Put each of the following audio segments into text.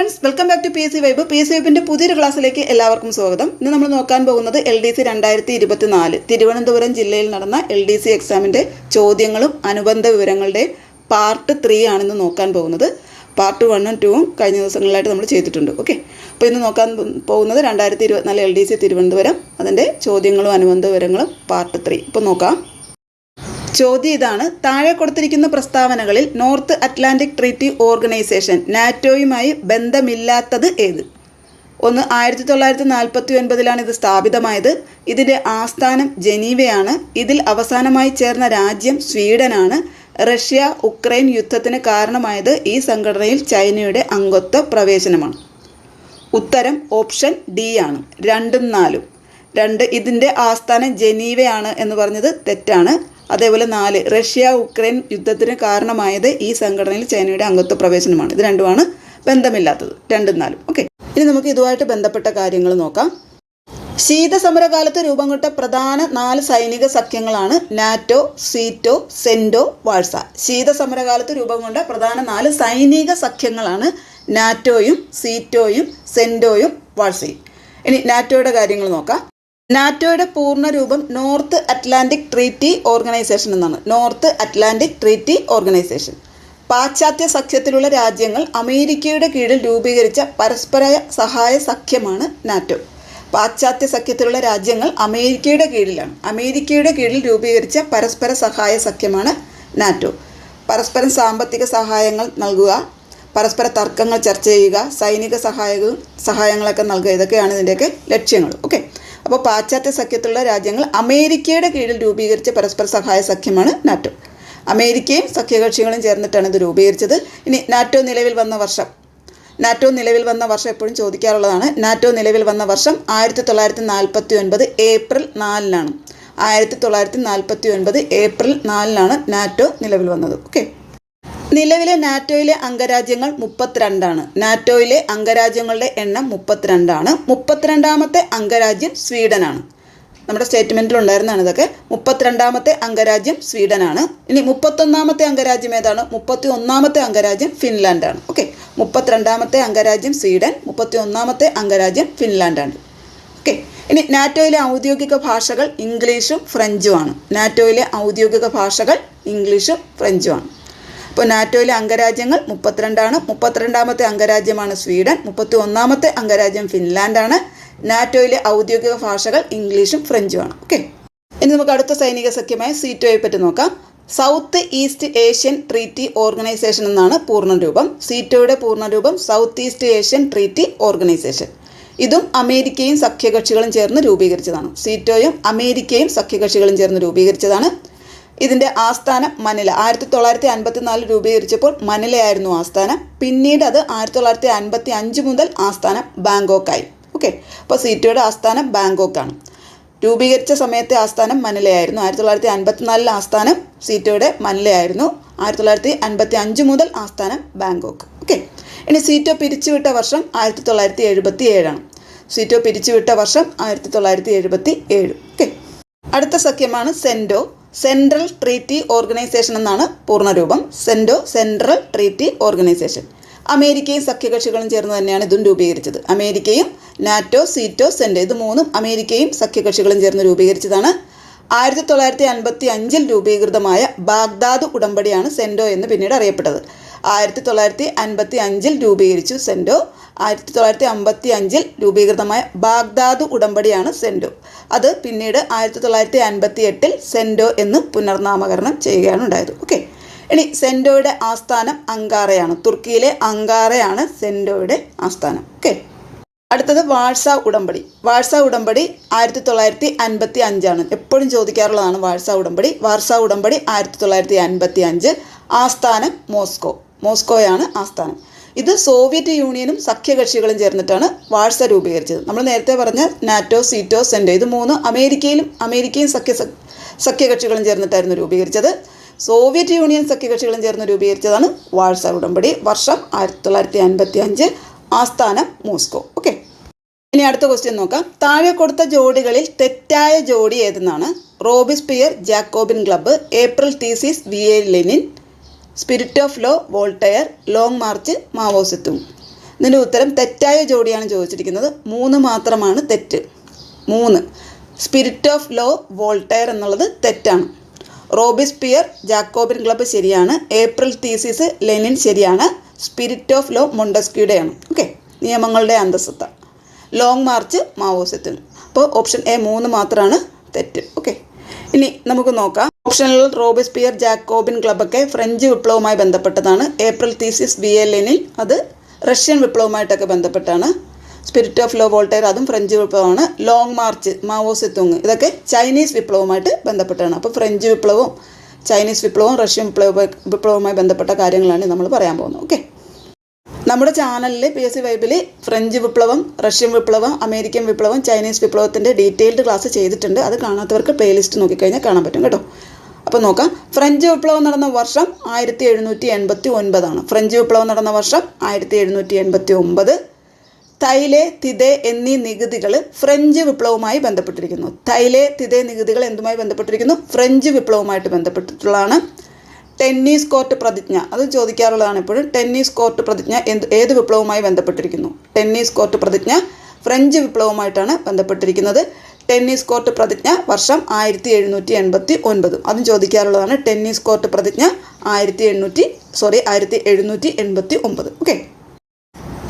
Friends welcome back to P S C vibe P S C വൈബിന്റെ പുതിയൊരു ക്ലാസ്സിലേക്ക് എല്ലാവർക്കും സ്വാഗതം. ഇന്ന് നമ്മൾ നോക്കാൻ പോകുന്നത് എൽ ഡി സി രണ്ടായിരത്തി ഇരുപത്തിനാല് തിരുവനന്തപുരം ജില്ലയിൽ നടന്ന എൽ ഡി സി എക്സാമിന്റെ ചോദ്യങ്ങളും അനുബന്ധ വിവരങ്ങളുടെ പാർട്ട് ത്രീ ആണെന്ന് നോക്കാൻ പോകുന്നത്. പാർട്ട് വണ്ണും ടൂവും കഴിഞ്ഞ ദിവസങ്ങളിലായിട്ട് നമ്മൾ ചെയ്തിട്ടുണ്ട്. ഓക്കെ അപ്പോൾ ഇന്ന് നോക്കാൻ പോകുന്നത് രണ്ടായിരത്തി ഇരുപത്തിനാല് എൽ ഡി സി തിരുവനന്തപുരം അതിന്റെ ചോദ്യങ്ങളും അനുബന്ധ വിവരങ്ങളും പാർട്ട് ത്രീ ഇപ്പോൾ നോക്കാം. ചോദ്യം ഇതാണ്. താഴെ കൊടുത്തിരിക്കുന്ന പ്രസ്താവനകളിൽ നോർത്ത് അറ്റ്ലാന്റിക് ട്രീറ്റി ഓർഗനൈസേഷൻ നാറ്റോയുമായി ബന്ധമില്ലാത്തത് ഏത്? ഒന്ന് ആയിരത്തി തൊള്ളായിരത്തി നാൽപ്പത്തി ഒൻപതിലാണ് ഇത് സ്ഥാപിതമായത്. ഇതിന്റെ ആസ്ഥാനം ജനീവയാണ്. ഇതിൽ അവസാനമായി ചേർന്ന രാജ്യം സ്വീഡനാണ്. റഷ്യ ഉക്രൈൻ യുദ്ധത്തിന് കാരണമായത് ഈ സംഘടനയിൽ ചൈനയുടെ അംഗത്വ പ്രവേശനമാണ്. ഉത്തരം ഓപ്ഷൻ ഡി ആണ്. രണ്ടും നാലും. രണ്ട് ഇതിന്റെ ആസ്ഥാനം ജനീവയാണ് എന്ന് പറഞ്ഞത് തെറ്റാണ്. അതേപോലെ നാല് റഷ്യ ഉക്രൈൻ യുദ്ധത്തിന് കാരണമായത് ഈ സംഘടനയിൽ ചൈനയുടെ അംഗത്വ പ്രവേശനമാണ്. ഇത് രണ്ടുമാണ് ബന്ധമില്ലാത്തത്. രണ്ടും നാലും. ഓക്കെ. ഇനി നമുക്ക് ഇതുമായിട്ട് ബന്ധപ്പെട്ട കാര്യങ്ങൾ നോക്കാം. ശീതസമരകാലത്ത് രൂപം കൊണ്ട പ്രധാന നാല് സൈനിക സഖ്യങ്ങളാണ് നാറ്റോ സീറ്റോ സെന്റോ വാഴ്സ. ശീതസമരകാലത്ത് രൂപം കൊണ്ട പ്രധാന നാല് സൈനിക സഖ്യങ്ങളാണ് നാറ്റോയും സീറ്റോയും സെന്റോയും വാഴ്സയും. ഇനി നാറ്റോയുടെ കാര്യങ്ങൾ നോക്കാം. നാറ്റോയുടെ പൂർണ രൂപം നോർത്ത് അറ്റ്ലാന്റിക് ട്രീറ്റി ഓർഗനൈസേഷൻ എന്നാണ്. North Atlantic Treaty Organization. പാശ്ചാത്യ സഖ്യത്തിലുള്ള രാജ്യങ്ങൾ അമേരിക്കയുടെ കീഴിൽ രൂപീകരിച്ച പരസ്പര സഹായ സഖ്യമാണ് നാറ്റോ. പാശ്ചാത്യ സഖ്യത്തിലുള്ള രാജ്യങ്ങൾ അമേരിക്കയുടെ കീഴിലാണ്. അമേരിക്കയുടെ കീഴിൽ രൂപീകരിച്ച പരസ്പര സഹായ സഖ്യമാണ് നാറ്റോ. പരസ്പരം സാമ്പത്തിക സഹായങ്ങൾ നൽകുക പരസ്പര തർക്കങ്ങൾ ചർച്ച ചെയ്യുക സൈനിക സഹായകവും സഹായങ്ങളൊക്കെ നൽകുക ഇതൊക്കെയാണ് ഇതിന്റെയൊക്കെ ലക്ഷ്യങ്ങൾ. ഓക്കെ. അപ്പോൾ പാശ്ചാത്യ സഖ്യത്തിലുള്ള രാജ്യങ്ങൾ അമേരിക്കയുടെ കീഴിൽ രൂപീകരിച്ച പരസ്പര സഹായ സഖ്യമാണ് നാറ്റോ. അമേരിക്കയും സഖ്യകക്ഷികളും ചേർന്നിട്ടാണ് ഇത് രൂപീകരിച്ചത്. ഇനി നാറ്റോ നിലവിൽ വന്ന വർഷം. നാറ്റോ നിലവിൽ വന്ന വർഷം എപ്പോഴും ചോദിക്കാറുള്ളതാണ്. നാറ്റോ നിലവിൽ വന്ന വർഷം ആയിരത്തി തൊള്ളായിരത്തി നാൽപ്പത്തി ഒൻപത് ഏപ്രിൽ നാലിനാണ്. ആയിരത്തി തൊള്ളായിരത്തി നാൽപ്പത്തി ഒൻപത് ഏപ്രിൽ നാലിനാണ് നാറ്റോ നിലവിൽ വന്നത്. ഓക്കെ. നിലവിലെ നാറ്റോയിലെ അംഗരാജ്യങ്ങൾ മുപ്പത്തിരണ്ടാണ്. നാറ്റോയിലെ അംഗരാജ്യങ്ങളുടെ എണ്ണം മുപ്പത്തിരണ്ടാണ്. മുപ്പത്തിരണ്ടാമത്തെ അംഗരാജ്യം സ്വീഡനാണ്. നമ്മുടെ സ്റ്റേറ്റ്മെന്റിൽ ഉണ്ടായിരുന്നതാണ് ഇതൊക്കെ. മുപ്പത്തിരണ്ടാമത്തെ അംഗരാജ്യം സ്വീഡനാണ്. ഇനി മുപ്പത്തൊന്നാമത്തെ അംഗരാജ്യം ഏതാണ്? മുപ്പത്തി ഒന്നാമത്തെ അംഗരാജ്യം ഫിൻലാൻഡാണ്. ഓക്കെ. മുപ്പത്തിരണ്ടാമത്തെ അംഗരാജ്യം സ്വീഡൻ മുപ്പത്തി ഒന്നാമത്തെ അംഗരാജ്യം ഫിൻലാൻഡാണ്. ഓക്കെ. ഇനി നാറ്റോയിലെ ഔദ്യോഗിക ഭാഷകൾ ഇംഗ്ലീഷും ഫ്രഞ്ചുമാണ്. നാറ്റോയിലെ ഔദ്യോഗിക ഭാഷകൾ ഇംഗ്ലീഷും ഫ്രഞ്ചുമാണ്. അപ്പോൾ നാറ്റോയിലെ അംഗരാജ്യങ്ങൾ മുപ്പത്തിരണ്ടാണ്. മുപ്പത്തിരണ്ടാമത്തെ അംഗരാജ്യമാണ് സ്വീഡൻ. മുപ്പത്തി ഒന്നാമത്തെ അംഗരാജ്യം ഫിൻലാൻഡാണ്. നാറ്റോയിലെ ഔദ്യോഗിക ഭാഷകൾ ഇംഗ്ലീഷും ഫ്രഞ്ചുമാണ്. ഓക്കെ? ഇനി നമുക്ക് അടുത്ത സൈനിക സഖ്യമായ സീറ്റോയെ പറ്റി നോക്കാം. South East Asian Treaty Organization എന്നാണ് പൂർണരൂപം. സീറ്റോയുടെ പൂർണരൂപം South East Asian Treaty Organization. ഇതും അമേരിക്കയും സഖ്യകക്ഷികളും ചേർന്ന് രൂപീകരിച്ചതാണ്. സീറ്റോയും അമേരിക്കയും സഖ്യകക്ഷികളും ചേർന്ന് രൂപീകരിച്ചതാണ്. ഇതിന്റെ ആസ്ഥാനം മനില. ആയിരത്തി തൊള്ളായിരത്തി അൻപത്തി നാല് രൂപീകരിച്ചപ്പോൾ മനിലയായിരുന്നു ആസ്ഥാനം. പിന്നീട് അത് ആയിരത്തി തൊള്ളായിരത്തി അൻപത്തി അഞ്ച് മുതൽ ആസ്ഥാനം ബാങ്കോക്കായി. ഓക്കെ. അപ്പോൾ സീറ്റോയുടെ ആസ്ഥാനം ബാങ്കോക്കാണ്. രൂപീകരിച്ച സമയത്തെ ആസ്ഥാനം മനിലയായിരുന്നു. ആയിരത്തി തൊള്ളായിരത്തി അൻപത്തിനാലിലെ ആസ്ഥാനം സീറ്റോയുടെ മനിലയായിരുന്നു. ആയിരത്തി തൊള്ളായിരത്തി അൻപത്തി അഞ്ച് മുതൽ ആസ്ഥാനം ബാങ്കോക്ക്. ഓക്കെ. ഇനി സീറ്റോ പിരിച്ചുവിട്ട വർഷം ആയിരത്തി തൊള്ളായിരത്തി എഴുപത്തി ഏഴാണ് സീറ്റോ പിരിച്ചുവിട്ട വർഷം ആയിരത്തി തൊള്ളായിരത്തി എഴുപത്തി ഏഴ് ഓക്കെ. അടുത്ത സഖ്യമാണ് സെൻഡോ സെൻട്രൽ ട്രീറ്റി ഓർഗനൈസേഷൻ എന്നാണ് പൂർണരൂപം. CENTO Central Treaty Organization. അമേരിക്കയും സഖ്യകക്ഷികളും ചേർന്ന് തന്നെയാണ് ഇതും രൂപീകരിച്ചത്. അമേരിക്കയും നാറ്റോ സീറ്റോ സെൻഡോ ഇത് മൂന്നും അമേരിക്കയും സഖ്യകക്ഷികളും ചേർന്ന് രൂപീകരിച്ചതാണ്. ആയിരത്തി തൊള്ളായിരത്തി അൻപത്തി അഞ്ചിൽ രൂപീകൃതമായ ബാഗ്ദാദ് ഉടമ്പടിയാണ് സെൻഡോ എന്ന് പിന്നീട് അറിയപ്പെട്ടത്. ആയിരത്തി തൊള്ളായിരത്തി അൻപത്തി അഞ്ചിൽ രൂപീകരിച്ചു സെൻഡോ ആയിരത്തി തൊള്ളായിരത്തി അമ്പത്തി അഞ്ചിൽ രൂപീകൃതമായ ബാഗ്ദാദ് ഉടമ്പടിയാണ് സെൻഡോ അത് പിന്നീട് ആയിരത്തി തൊള്ളായിരത്തി അൻപത്തി എട്ടിൽ സെൻഡോ എന്ന് പുനർനാമകരണം ചെയ്യുകയാണ് ഉണ്ടായത്. ഓക്കെ. ഇനി സെൻഡോയുടെ ആസ്ഥാനം അങ്കാറയാണ്. തുർക്കിയിലെ അങ്കാറയാണ് സെൻഡോയുടെ ആസ്ഥാനം. ഓക്കെ. അടുത്തത് വാഴ്സ ഉടമ്പടി. വാഴ്സ ഉടമ്പടി ആയിരത്തി തൊള്ളായിരത്തി അൻപത്തി അഞ്ചാണ് എപ്പോഴും ചോദിക്കാറുള്ളതാണ് വാഴ്സ ഉടമ്പടി. വാഴ്സ ഉടമ്പടി ആയിരത്തി തൊള്ളായിരത്തി അൻപത്തി അഞ്ച് ആസ്ഥാനം മോസ്കോ. മോസ്കോയാണ് ആസ്ഥാനം. ഇത് സോവിയറ്റ് യൂണിയനും സഖ്യകക്ഷികളും ചേർന്നിട്ടാണ് വാഴ്സ രൂപീകരിച്ചത്. നമ്മൾ നേരത്തെ പറഞ്ഞ നാറ്റോ സീറ്റോ സെൻഡോ ഇത് മൂന്ന് അമേരിക്കയിലും അമേരിക്കയും സഖ്യ സഖ്യകക്ഷികളും ചേർന്നിട്ടായിരുന്നു രൂപീകരിച്ചത്. സോവിയറ്റ് യൂണിയൻ സഖ്യകക്ഷികളും ചേർന്ന് രൂപീകരിച്ചതാണ് വാഴ്സ ഉടമ്പടി. വർഷം ആയിരത്തി തൊള്ളായിരത്തി അൻപത്തി അഞ്ച് ആസ്ഥാനം മോസ്കോ. ഓക്കെ. ഇനി അടുത്ത ക്വസ്റ്റ്യൻ നോക്കാം. താഴെ കൊടുത്ത ജോഡികളിൽ തെറ്റായ ജോഡി ഏതെന്നാണ്? Robespierre Jacobin club April theses V A Lenin spirit of law Voltaire Long March മാവോസിത്തും ഇതിന്റെ ഉത്തരം തെറ്റായ ജോഡിയാണ് ചോദിച്ചിരിക്കുന്നത്. മൂന്ന് മാത്രമാണ് തെറ്റ്. മൂന്ന്. സ്പിരിറ്റ് ഓഫ് ലോ വോൾട്ടയർ എന്നുള്ളത് തെറ്റാണ്. റോബിസ്പിയർ ജാക്കോബിൻ ക്ലബ്ബ് ശരിയാണ്. ഏപ്രിൽ തീസിസ് ലെനിൻ ശരിയാണ്. സ്പിരിറ്റ് ഓഫ് ലോ മൊണ്ടസ്ക്യൂടെയാണ് ഓക്കെ നിയമങ്ങളുടെ അന്തസ്സത്ത. ലോങ് മാർച്ച് മാവോസത്തിൽ അപ്പോൾ ഓപ്ഷൻ എ മൂന്ന് മാത്രമാണ് തെറ്റ്. ഓക്കെ ഇനി നമുക്ക് നോക്കാം. ഓപ്ഷനിൽ റോബിസ്പിയർ ജാക്കോബിൻ ക്ലബ്ബൊക്കെ ഫ്രഞ്ച് വിപ്ലവവുമായി ബന്ധപ്പെട്ടതാണ്. ഏപ്രിൽ തീസിസ് ബി എൽ എനിൽ അത് റഷ്യൻ വിപ്ലവവുമായിട്ടൊക്കെ ബന്ധപ്പെട്ടാണ്. സ്പിരിറ്റ് ഓഫ് ലോ വോൾട്ടയർ അതും French വിപ്ലവമാണ്. Long march Mao Tse tung ഇതൊക്കെ ചൈനീസ് വിപ്ലവവുമായിട്ട് ബന്ധപ്പെട്ടാണ്. അപ്പോൾ ഫ്രഞ്ച് വിപ്ലവവും ചൈനീസ് വിപ്ലവവും റഷ്യൻ വിപ്ലവ വിപ്ലവവുമായി ബന്ധപ്പെട്ട കാര്യങ്ങളാണ് നമ്മൾ പറയാൻ പോകുന്നത്. ഓക്കെ നമ്മുടെ ചാനലിൽ പി എസ് സി വൈബിൽ ഫ്രഞ്ച് വിപ്ലവം റഷ്യൻ വിപ്ലവം അമേരിക്കൻ വിപ്ലവം ചൈനീസ് വിപ്ലവത്തിന്റെ ഡീറ്റെയിൽഡ് ക്ലാസ് ചെയ്തിട്ടുണ്ട്. അത് കാണാത്തവർക്ക് പ്ലേലിസ്റ്റ് നോക്കിക്കഴിഞ്ഞാൽ കാണാൻ പറ്റും കേട്ടോ. അപ്പോൾ നോക്കാം. ഫ്രഞ്ച് വിപ്ലവം നടന്ന വർഷം ആയിരത്തി എഴുന്നൂറ്റി എൺപത്തി ഒൻപതാണ് ഫ്രഞ്ച് വിപ്ലവം നടന്ന വർഷം ആയിരത്തി എഴുന്നൂറ്റി എൺപത്തി ഒമ്പത് തൈലെ തിതെ എന്നീ നികുതികൾ ഫ്രഞ്ച് വിപ്ലവവുമായി ബന്ധപ്പെട്ടിരിക്കുന്നു. തൈലെ തിതെ നികുതികൾ എന്തുമായി ബന്ധപ്പെട്ടിരിക്കുന്നു? ഫ്രഞ്ച് വിപ്ലവവുമായിട്ട് ബന്ധപ്പെട്ടിട്ടുള്ളതാണ്. ടെന്നീസ് കോർട്ട് പ്രതിജ്ഞ. അത് ചോദിക്കാറുള്ളതാണ് എപ്പോഴും. ടെന്നീസ് കോർട്ട് പ്രതിജ്ഞ എന്ത് ഏത് വിപ്ലവവുമായി ബന്ധപ്പെട്ടിരിക്കുന്നു? ടെന്നീസ് കോർട്ട് പ്രതിജ്ഞ ഫ്രഞ്ച് വിപ്ലവവുമായിട്ടാണ് ബന്ധപ്പെട്ടിരിക്കുന്നത്. ടെന്നീസ് കോർട്ട് പ്രതിജ്ഞ വർഷം ആയിരത്തി എഴുന്നൂറ്റി എൺപത്തി ഒൻപത് അതും ചോദിക്കാറുള്ളതാണ് ടെന്നീസ് കോർട്ട് പ്രതിജ്ഞ ആയിരത്തി എണ്ണൂറ്റി സോറി ആയിരത്തി എഴുന്നൂറ്റി എൺപത്തി ഒമ്പത് ഓക്കെ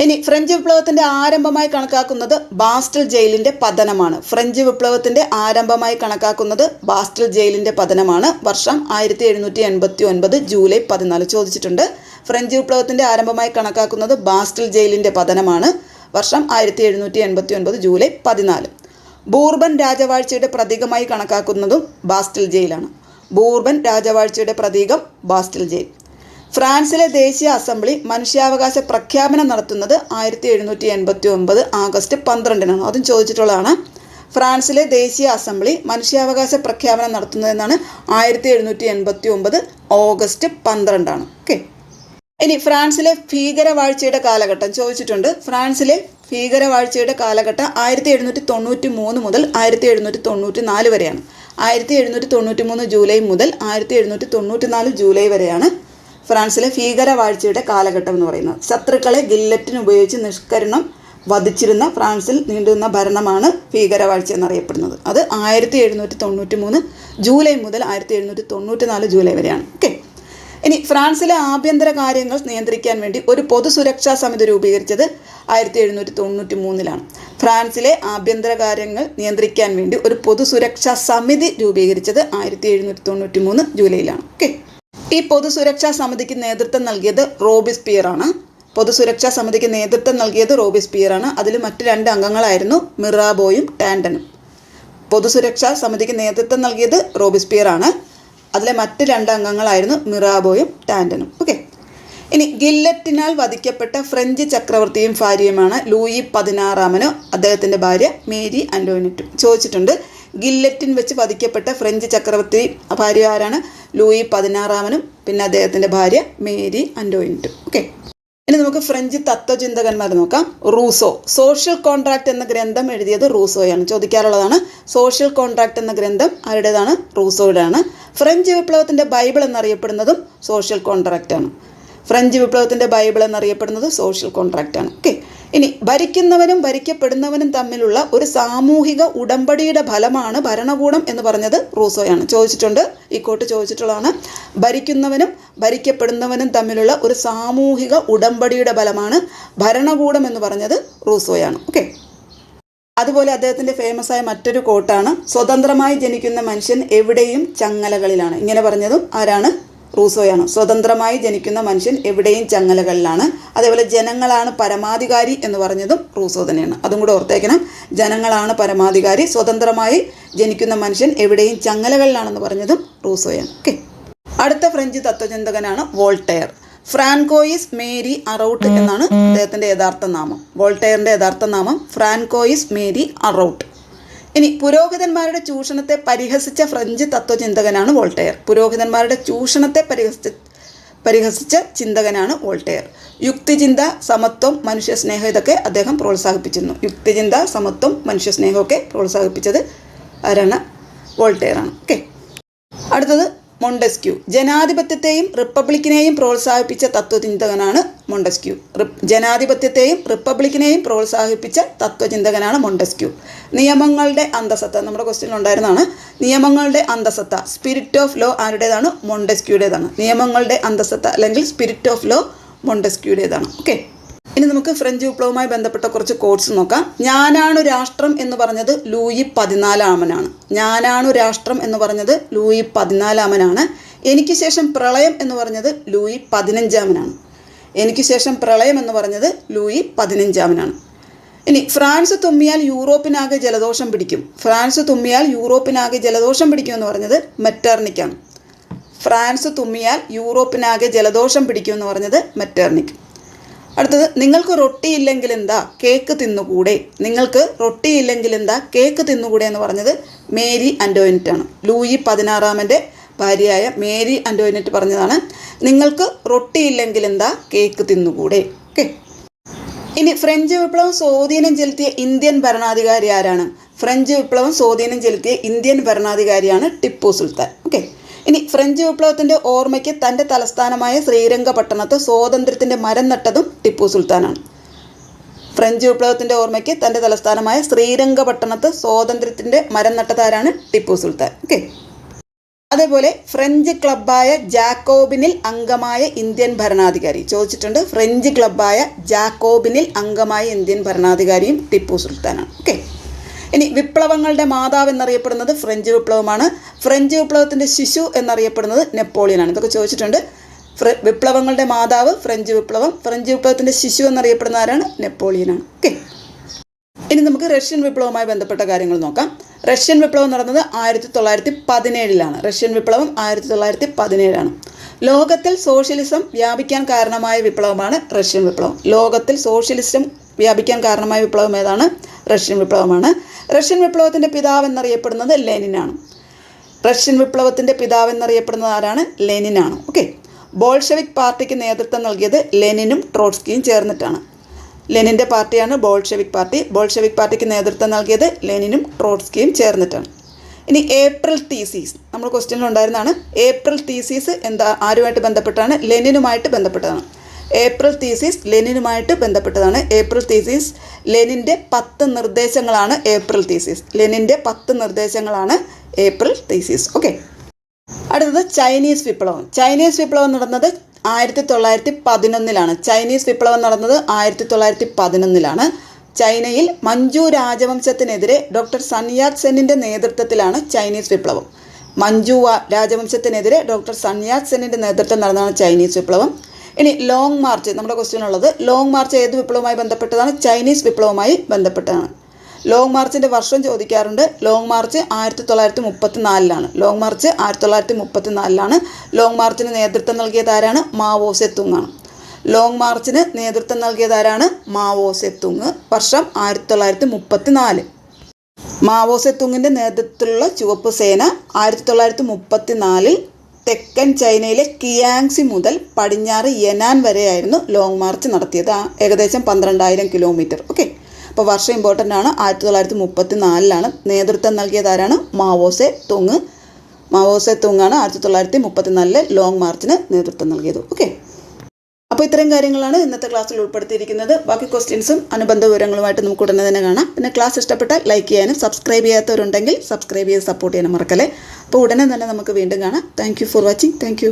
ഇനി ഫ്രഞ്ച് വിപ്ലവത്തിന്റെ ആരംഭമായി കണക്കാക്കുന്നത് ബാസ്റ്റൽ ജയിലിന്റെ പതനമാണ്. ഫ്രഞ്ച് വിപ്ലവത്തിന്റെ ആരംഭമായി കണക്കാക്കുന്നത് ബാസ്റ്റൽ ജയിലിന്റെ പതനമാണ്. വർഷം ആയിരത്തി എഴുന്നൂറ്റി എൺപത്തി ഒൻപത് ജൂലൈ പതിനാല് ചോദിച്ചിട്ടുണ്ട്. ഫ്രഞ്ച് വിപ്ലവത്തിന്റെ ആരംഭമായി കണക്കാക്കുന്നത് ബാസ്റ്റൽ ജയിലിന്റെ പതനമാണ്. വർഷം ആയിരത്തി എഴുന്നൂറ്റി എൺപത്തി ഒൻപത് ജൂലൈ പതിനാല്. ബൂർബൻ രാജവാഴ്ചയുടെ പ്രതീകമായി കണക്കാക്കുന്നതും ബാസ്റ്റിൽ ജയിലാണ്. ബൂർബൻ രാജവാഴ്ചയുടെ പ്രതീകം ബാസ്റ്റിൽ ജയിൽ. ഫ്രാൻസിലെ ദേശീയ അസംബ്ലി മനുഷ്യാവകാശ പ്രഖ്യാപനം നടത്തുന്നത് ആയിരത്തി എഴുന്നൂറ്റി എൺപത്തി ഒമ്പത് ആഗസ്റ്റ് പന്ത്രണ്ടിനാണ്. അതും ചോദിച്ചിട്ടുള്ളതാണ് ഫ്രാൻസിലെ ദേശീയ അസംബ്ലി മനുഷ്യാവകാശ പ്രഖ്യാപനം നടത്തുന്നതെന്നാണ് ആയിരത്തി എഴുന്നൂറ്റി എൺപത്തി ഒമ്പത് ഓഗസ്റ്റ് പന്ത്രണ്ടാണ്. ഓക്കെ. ഇനി ഫ്രാൻസിലെ ഭീകരവാഴ്ചയുടെ കാലഘട്ടം ചോദിച്ചിട്ടുണ്ട്. ഫ്രാൻസിലെ ഭീകരവാഴ്ചയുടെ കാലഘട്ടം ആയിരത്തി എഴുന്നൂറ്റി തൊണ്ണൂറ്റി മൂന്ന് മുതൽ ആയിരത്തി എഴുന്നൂറ്റി തൊണ്ണൂറ്റി നാല് വരെയാണ്. ആയിരത്തി എഴുന്നൂറ്റി തൊണ്ണൂറ്റി മൂന്ന് ജൂലൈ മുതൽ ആയിരത്തി എഴുന്നൂറ്റി തൊണ്ണൂറ്റി നാല് ജൂലൈ വരെയാണ് ഫ്രാൻസിലെ ഭീകരവാഴ്ചയുടെ കാലഘട്ടം എന്ന് പറയുന്നത്. ശത്രുക്കളെ ഗില്ലറ്റിന് ഉപയോഗിച്ച് നിഷ്കരണം വധിച്ചിരുന്ന ഫ്രാൻസിൽ നീണ്ടുന്ന ഭരണമാണ് ഭീകരവാഴ്ച എന്നറിയപ്പെടുന്നത്. അത് ആയിരത്തി എഴുന്നൂറ്റി തൊണ്ണൂറ്റി മൂന്ന് ജൂലൈ മുതൽ ആയിരത്തി എഴുന്നൂറ്റി തൊണ്ണൂറ്റി നാല് ജൂലൈ വരെയാണ്. ഓക്കെ ഇനി ഫ്രാൻസിലെ ആഭ്യന്തര കാര്യങ്ങൾ നിയന്ത്രിക്കാൻ വേണ്ടി ഒരു പൊതു സുരക്ഷാ സമിതി രൂപീകരിച്ചത് ആയിരത്തി എഴുന്നൂറ്റി തൊണ്ണൂറ്റി മൂന്നിലാണ് ഫ്രാൻസിലെ ആഭ്യന്തര കാര്യങ്ങൾ നിയന്ത്രിക്കാൻ വേണ്ടി ഒരു പൊതു സുരക്ഷാ സമിതി രൂപീകരിച്ചത് ആയിരത്തി എഴുന്നൂറ്റി തൊണ്ണൂറ്റി മൂന്ന് ജൂലൈയിലാണ്. ഓക്കെ ഈ പൊതു സുരക്ഷാ സമിതിക്ക് നേതൃത്വം നൽകിയത് റോബിസ്പിയർ ആണ് പൊതുസുരക്ഷാ സമിതിക്ക് നേതൃത്വം നൽകിയത് റോബിസ്പിയർ ആണ് അതിൽ മറ്റ് രണ്ട് അംഗങ്ങളായിരുന്നു മിറാബോയും ടാൻഡനും. പൊതുസുരക്ഷാ സമിതിക്ക് നേതൃത്വം നൽകിയത് റോബിസ്പിയർ ആണ് അതിലെ മറ്റ് രണ്ട് അംഗങ്ങളായിരുന്നു മിറാബോയും ടാൻഡനും. ഓക്കെ ഇനി ഗില്ലറ്റിനാൽ വധിക്കപ്പെട്ട ഫ്രഞ്ച് ചക്രവർത്തിയും ഭാര്യയുമാണ് ലൂയി പതിനാറാമന് അദ്ദേഹത്തിന്റെ ഭാര്യ മേരി ആന്റോണിറ്റും ചോദിച്ചിട്ടുണ്ട് ഗില്ലറ്റിൻ വെച്ച് വധിക്കപ്പെട്ട ഫ്രഞ്ച് ചക്രവർത്തി ഭാര്യ ആരാണ്? ലൂയി പതിനാറാമനും പിന്നെ അദ്ദേഹത്തിന്റെ ഭാര്യ മേരി ആന്റോണിറ്റും ഓക്കെ ഇനി നമുക്ക് ഫ്രഞ്ച് തത്വചിന്തകന്മാർ നോക്കാം. റൂസോ സോഷ്യൽ കോൺട്രാക്ട് എന്ന ഗ്രന്ഥം എഴുതിയത് റൂസോയാണ്. ചോദിക്കാറുള്ളതാണ് സോഷ്യൽ കോൺട്രാക്ട് എന്ന ഗ്രന്ഥം ആരുടേതാണ്? റൂസോയുടെയാണ് ഫ്രഞ്ച് വിപ്ലവത്തിന്റെ ബൈബിൾ എന്നറിയപ്പെടുന്നതും സോഷ്യൽ കോൺട്രാക്റ്റാണ് ഫ്രഞ്ച് വിപ്ലവത്തിന്റെ ബൈബിൾ എന്നറിയപ്പെടുന്നത് സോഷ്യൽ കോൺട്രാക്റ്റാണ് ഓക്കെ ഇനി ഭരിക്കുന്നവനും ഭരിക്കപ്പെടുന്നവനും തമ്മിലുള്ള ഒരു സാമൂഹിക ഉടമ്പടിയുടെ ഫലമാണ് ഭരണകൂടം എന്ന് പറഞ്ഞത് റൂസോയാണ്. ചോദിച്ചിട്ടുണ്ട്. ഈ കോട്ട് ചോദിച്ചിട്ടുള്ളതാണ്. ഭരിക്കുന്നവനും ഭരിക്കപ്പെടുന്നവനും തമ്മിലുള്ള ഒരു സാമൂഹിക ഉടമ്പടിയുടെ ഫലമാണ് ഭരണകൂടം എന്ന് പറഞ്ഞത് റൂസോയാണ്. ഓക്കെ അതുപോലെ അദ്ദേഹത്തിന്റെ ഫേമസ് ആയ മറ്റൊരു കോട്ടാണ് സ്വതന്ത്രമായി ജനിക്കുന്ന മനുഷ്യൻ എവിടെയും ചങ്ങലകളിലാണ്. ഇങ്ങനെ പറഞ്ഞതും ആരാണ്? റൂസോയാണ്. സ്വതന്ത്രമായി ജനിക്കുന്ന മനുഷ്യൻ എവിടെയും ചങ്ങലകളിലാണ്. അതേപോലെ ജനങ്ങളാണ് പരമാധികാരി എന്ന് പറഞ്ഞതും റൂസോ തന്നെയാണ്. അതും കൂടെ ഓർത്തേക്കണം. ജനങ്ങളാണ് പരമാധികാരി. സ്വതന്ത്രമായി ജനിക്കുന്ന മനുഷ്യൻ എവിടെയും ചങ്ങലകളിലാണെന്ന് പറഞ്ഞതും റൂസോയാണ്. ഓക്കെ. അടുത്ത ഫ്രഞ്ച് തത്വചിന്തകനാണ് വോൾട്ടെയർ. ഫ്രാൻകോയിസ് മേരി അറൌട്ട് എന്നാണ് അദ്ദേഹത്തിന്റെ യഥാർത്ഥ നാമം. വോൾട്ടെയറിന്റെ യഥാർത്ഥ നാമം ഫ്രാൻകോയിസ് മേരി അറൌട്ട്. ഇനി പുരോഹിതന്മാരുടെ ചൂഷണത്തെ പരിഹസിച്ച ഫ്രഞ്ച് തത്വചിന്തകനാണ് വോൾട്ടെയർ. പുരോഹിതന്മാരുടെ ചൂഷണത്തെ പരിഹസിച്ച പരിഹസിച്ച ചിന്തകനാണ് വോൾട്ടെയർ. യുക്തിചിന്ത സമത്വം മനുഷ്യസ്നേഹം ഇതൊക്കെ അദ്ദേഹം പ്രോത്സാഹിപ്പിച്ചിരുന്നു. യുക്തിചിന്ത സമത്വം മനുഷ്യസ്നേഹമൊക്കെ പ്രോത്സാഹിപ്പിച്ചത് ആരാണ്? വോൾട്ടെയറാണ്. ഓക്കെ അടുത്തത് മൊണ്ടസ്ക്യൂ. ജനാധിപത്യത്തെയും റിപ്പബ്ലിക്കിനെയും പ്രോത്സാഹിപ്പിച്ച തത്വചിന്തകനാണ് മൊണ്ടസ്ക്യൂ. ജനാധിപത്യത്തെയും റിപ്പബ്ലിക്കിനെയും പ്രോത്സാഹിപ്പിച്ച തത്വചിന്തകനാണ് മൊണ്ടസ്ക്യൂ. നിയമങ്ങളുടെ അന്തസത്ത നമ്മുടെ ക്വസ്റ്റ്യൻ ഉണ്ടായിരുന്നതാണ്. നിയമങ്ങളുടെ അന്തസത്ത സ്പിരിറ്റ് ഓഫ് ലോ ആരുടേതാണ്? മൊണ്ടസ്ക്യൂടേതാണ്. നിയമങ്ങളുടെ അന്തസത്ത അല്ലെങ്കിൽ സ്പിരിറ്റ് ഓഫ് ലോ മൊണ്ടസ്ക്യൂടേതാണ്. ഓക്കെ ഇനി നമുക്ക് ഫ്രഞ്ച് വിപ്ലവവുമായി ബന്ധപ്പെട്ട കുറച്ച് കോഡ്സ് നോക്കാം. ഞാനാണു രാഷ്ട്രം എന്ന് പറഞ്ഞത് ലൂയി പതിനാലാമനാണ്. ഞാനാണു രാഷ്ട്രം എന്ന് പറഞ്ഞത് ലൂയി പതിനാലാമനാണ്. എനിക്ക് ശേഷം പ്രളയം എന്ന് പറഞ്ഞത് ലൂയി പതിനഞ്ചാമനാണ്. എനിക്ക് ശേഷം പ്രളയം എന്ന് പറഞ്ഞത് ലൂയി പതിനഞ്ചാമനാണ്. ഇനി ഫ്രാൻസ് തുമ്മിയാൽ യൂറോപ്പിനാകെ ജലദോഷം പിടിക്കും. ഫ്രാൻസ് തുമ്മിയാൽ യൂറോപ്പിനാകെ ജലദോഷം പിടിക്കും എന്ന് പറഞ്ഞത് മെറ്റേർണിക്കാണ്. ഫ്രാൻസ് തുമ്മിയാൽ യൂറോപ്പിനാകെ ജലദോഷം പിടിക്കും എന്ന് പറഞ്ഞത് മെറ്റർണിക് അടുത്തത് നിങ്ങൾക്ക് റൊട്ടി ഇല്ലെങ്കിൽ എന്താ കേക്ക് തിന്നുകൂടെ? നിങ്ങൾക്ക് റൊട്ടി ഇല്ലെങ്കിൽ എന്താ കേക്ക് തിന്നുകൂടെ എന്ന് പറഞ്ഞത് മേരി ആണ് ലൂയി പതിനാറാമന്റെ ഭാര്യയായ മേരി അന്റോയിനറ്റ് പറഞ്ഞതാണ് നിങ്ങൾക്ക് റൊട്ടി ഇല്ലെങ്കിൽ എന്താ കേക്ക് തിന്നുകൂടെ? ഓക്കെ. ഇനി ഫ്രഞ്ച് വിപ്ലവം സ്വാധീനം ചെലുത്തിയ ഇന്ത്യൻ ഭരണാധികാരി ആരാണ്? ഫ്രഞ്ച് വിപ്ലവം സ്വാധീനം ചെലുത്തിയ ഇന്ത്യൻ ഭരണാധികാരിയാണ് ടിപ്പു സുൽത്താൻ. ഓക്കെ. ഇനി ഫ്രഞ്ച് വിപ്ലവത്തിന്റെ ഓർമ്മയ്ക്ക് തന്റെ തലസ്ഥാനമായ ശ്രീരംഗപട്ടണത്ത് സ്വാതന്ത്ര്യത്തിന്റെ മരം നട്ടതും ടിപ്പു സുൽത്താനാണ്. ഫ്രഞ്ച് വിപ്ലവത്തിന്റെ ഓർമ്മയ്ക്ക് തന്റെ തലസ്ഥാനമായ ശ്രീരംഗപട്ടണത്ത് സ്വാതന്ത്ര്യത്തിന്റെ മരം നട്ടതാരാണ് ടിപ്പു സുൽത്താൻ. ഓക്കെ. അതേപോലെ ഫ്രഞ്ച് ക്ലബ്ബായ ജാക്കോബിനിൽ അംഗമായ ഇന്ത്യൻ ഭരണാധികാരി. ചോദിച്ചിട്ടുണ്ട് ഫ്രഞ്ച് ക്ലബ്ബായ ജാക്കോബിനിൽ അംഗമായ ഇന്ത്യൻ ഭരണാധികാരിയും ടിപ്പു സുൽത്താനാണ്. ഓക്കെ. ഇനി വിപ്ലവങ്ങളുടെ മാതാവ് എന്നറിയപ്പെടുന്നത് ഫ്രഞ്ച് വിപ്ലവമാണ്. ഫ്രഞ്ച് വിപ്ലവത്തിന്റെ ശിശു എന്നറിയപ്പെടുന്നത് നെപ്പോളിയനാണ്. ഇതൊക്കെ ചോദിച്ചിട്ടുണ്ട്. വിപ്ലവങ്ങളുടെ മാതാവ് ഫ്രഞ്ച് വിപ്ലവം. ഫ്രഞ്ച് വിപ്ലവത്തിന്റെ ശിശു എന്നറിയപ്പെടുന്ന ആരാണ്? നെപ്പോളിയനാണ്. ഓക്കെ. ഇനി നമുക്ക് റഷ്യൻ വിപ്ലവവുമായി ബന്ധപ്പെട്ട കാര്യങ്ങൾ നോക്കാം. റഷ്യൻ വിപ്ലവം നടന്നത് ആയിരത്തി തൊള്ളായിരത്തി പതിനേഴിലാണ് റഷ്യൻ വിപ്ലവം ആയിരത്തി തൊള്ളായിരത്തി പതിനേഴാണ് ലോകത്തിൽ സോഷ്യലിസം വ്യാപിക്കാൻ കാരണമായ വിപ്ലവമാണ് റഷ്യൻ വിപ്ലവം. ലോകത്തിൽ സോഷ്യലിസം വ്യാപിക്കാൻ കാരണമായ വിപ്ലവം ഏതാണ്? റഷ്യൻ വിപ്ലവമാണ്. റഷ്യൻ വിപ്ലവത്തിന്റെ പിതാവ് എന്നറിയപ്പെടുന്നത് ലെനിനാണ്. റഷ്യൻ വിപ്ലവത്തിന്റെ പിതാവ് എന്നറിയപ്പെടുന്നത് ആരാണ്? ലെനിനാണ്. ഓക്കെ. ബോൾഷെവിക് പാർട്ടിക്ക് നേതൃത്വം നൽകിയത് ലെനിനും ട്രോട്സ്കിയും ചേർന്നിട്ടാണ്. ലെനിന്റെ പാർട്ടിയാണ് ബോൾഷെവിക് പാർട്ടി. ബോൾഷെവിക് പാർട്ടിക്ക് നേതൃത്വം നൽകിയത് ലെനിനും ട്രോട്സ്കിയും ചേർന്നിട്ടാണ്. ഇനി ഏപ്രിൽ തീസീസ്. നമ്മൾ ക്വസ്റ്റ്യനിൽ ഉണ്ടായിരുന്നതാണ്. ഏപ്രിൽ തീസീസ് എന്താ? ആരുമായിട്ട് ബന്ധപ്പെട്ടാണ്? ലെനിനുമായിട്ട് ബന്ധപ്പെട്ടതാണ്. ഏപ്രിൽ തീസീസ് ലെനിനുമായിട്ട് ബന്ധപ്പെട്ടതാണ്. ഏപ്രിൽ തീസീസ് ലെനിന്റെ പത്ത് നിർദ്ദേശങ്ങളാണ് ഏപ്രിൽ തീസീസ്. ലെനിന്റെ പത്ത് നിർദ്ദേശങ്ങളാണ് ഏപ്രിൽ തീസീസ്. ഓക്കെ. അടുത്തത് ചൈനീസ് വിപ്ലവം. ചൈനീസ് വിപ്ലവം നടന്നത് ആയിരത്തി തൊള്ളായിരത്തി പതിനൊന്നിലാണ് ചൈനീസ് വിപ്ലവം നടന്നത് ആയിരത്തി തൊള്ളായിരത്തി പതിനൊന്നിലാണ് ചൈനയിൽ മഞ്ജു രാജവംശത്തിനെതിരെ ഡോക്ടർ സൺയാത് സെന്നിന്റെ നേതൃത്വത്തിലാണ് ചൈനീസ് വിപ്ലവം. മഞ്ജു രാജവംശത്തിനെതിരെ ഡോക്ടർ സൺയാത് സെന്നിന്റെ നേതൃത്വം നടന്നതാണ് ചൈനീസ് വിപ്ലവം. ഇനി ലോങ് മാർച്ച് നമ്മുടെ ക്വസ്റ്റ്യൻ ഉള്ളത് ലോങ് മാർച്ച് ഏത് വിപ്ലവവുമായി ബന്ധപ്പെട്ടതാണ്? ചൈനീസ് വിപ്ലവവുമായി ബന്ധപ്പെട്ടതാണ് ലോങ് മാർച്ചിന്റെ വർഷം ചോദിക്കാറുണ്ട്. ലോങ് മാർച്ച് ആയിരത്തി തൊള്ളായിരത്തി മുപ്പത്തി നാലിലാണ് ലോങ് മാർച്ച് ആയിരത്തി തൊള്ളായിരത്തി മുപ്പത്തി നാലിലാണ് ലോങ് മാർച്ചിന് നേതൃത്വം നൽകിയതാരാണ് മാവോ സെത്തുങ് ആണ്. ലോങ് മാർച്ചിന് നേതൃത്വം നൽകിയതാരാണ് മാവോ സെത്തുങ്. വർഷം ആയിരത്തി തൊള്ളായിരത്തി മുപ്പത്തി നാല് മാവോ സെത്തുങ്ങിന്റെ നേതൃത്വത്തിലുള്ള ചുവപ്പ് സേന ആയിരത്തി തൊള്ളായിരത്തി മുപ്പത്തി നാലിൽ തെക്കൻ ചൈനയിലെ കിയാങ്സി മുതൽ പടിഞ്ഞാറ് യനാൻ വരെയായിരുന്നു ലോങ് മാർച്ച് നടത്തിയത്. ഏകദേശം പന്ത്രണ്ടായിരം കിലോമീറ്റർ ഓക്കെ അപ്പോൾ വർഷം ഇമ്പോർട്ടന്റ് ആണ്. ആയിരത്തി തൊള്ളായിരത്തി മുപ്പത്തി നാലിലാണ് നേതൃത്വം നൽകിയത് ആരാണ്? മാവോസെ തുങ്. മാവോസെ തുങ്ങാണ് ആയിരത്തി തൊള്ളായിരത്തി മുപ്പത്തി നാലിലെ ലോങ് മാർച്ചിന് നേതൃത്വം നൽകിയത്. ഓക്കെ അപ്പോൾ ഇത്രയും കാര്യങ്ങളാണ് ഇന്നത്തെ ക്ലാസ്സിൽ ഉൾപ്പെടുത്തിയിരിക്കുന്നത്. ബാക്കി ക്വസ്റ്റ്യൻസും അനുബന്ധ വിവരങ്ങളുമായിട്ട് നമുക്ക് ഉടനെ തന്നെ കാണാം. പിന്നെ ക്ലാസ് ഇഷ്ടപ്പെട്ടാൽ ലൈക്ക് ചെയ്യാനും സബ്സ്ക്രൈബ് ചെയ്യാത്തവരുണ്ടെങ്കിൽ സബ്സ്ക്രൈബ് ചെയ്ത് സപ്പോർട്ട് ചെയ്യാനും മറക്കല്ലേ. അപ്പോൾ ഉടനെ തന്നെ നമുക്ക് വീണ്ടും കാണാം. Thank for watching thank